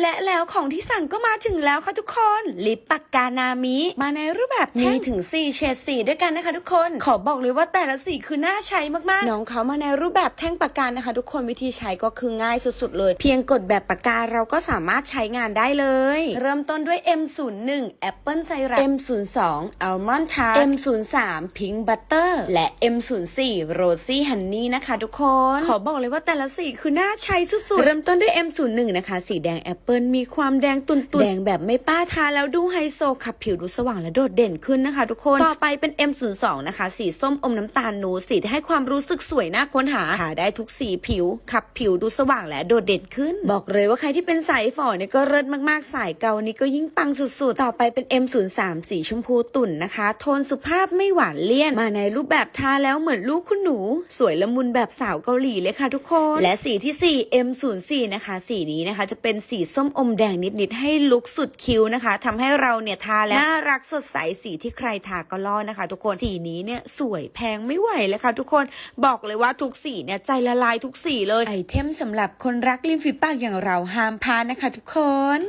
และแล้วของที่สั่งก็มาถึงแล้วค่ะทุกคน ลิปปากกานามิ มาในรูปแบบแท่งมีถึง 4 เฉดสีด้วยกันนะคะทุกคน ขอบอกเลยว่าแต่ละสีคือน่าใช้มากๆ น้องเขามาในรูปแบบแท่งปากกานะคะ ทุกคนวิธีใช้ก็คือง่ายสุดๆเลย เพียงกดแบบปากกาเราก็สามารถใช้งานได้เลย เริ่มต้นด้วย M01 Apple Syrup M02 Almond Tart M03 Pink Butter และ M04 Rosy Honey นะคะ ทุกคน ขอบอกเลยว่าแต่ละสีคือน่าใช้สุดๆเริ่มต้นด้วย M01 นะคะ สีแดงแอปเปิลมีความแดงตุนๆ แดงแบบไม่ป้าทาแล้วดูไฮโซขับผิวดูสว่างและโดดเด่นขึ้นนะคะ ทุกคน ต่อไปเป็น M02 นะคะ สีส้มอมน้ำตาลนูดสีที่ให้ความรู้สึกสวยน่าค้นหาทาได้ทุกสีผิว ขับผิวดูสว่างและโดดเด่นขึ้น บอกเลยว่าใครที่เป็นสายฝ่อเนี่ยก็เลิศมากๆ สายเกานี่ก็ยิ่งปังสุดๆ ต่อไปเป็น M03 สีชมพูตุ่นนะคะ โทนสุภาพไม่หวานเลี่ยน มาในรูปแบบทาแล้วเหมือนลูกคุณหนู สวยละมุนแบบสาวเกาหลีเลยค่ะทุกคน และสีที่ 4 M04 นะคะ สีนี้นะคะจะเป็นสีส้มอมแดงนิดๆให้ลุกสุดคิ้วนะคะทำให้เราเนี่ยทาแล้วน่ารักสดใสสีที่ใครทาก็ล่อนะคะ ทุกคนสีนี้เนี่ยสวยแพงไม่ไหวเลยค่ะ ทุกคนบอกเลยว่าทุกสีเนี่ยใจละลายทุกสีเลยไอเทมสำหรับคนรักริมฝีปากอย่างเราห้ามพลาดนะคะ ทุกคน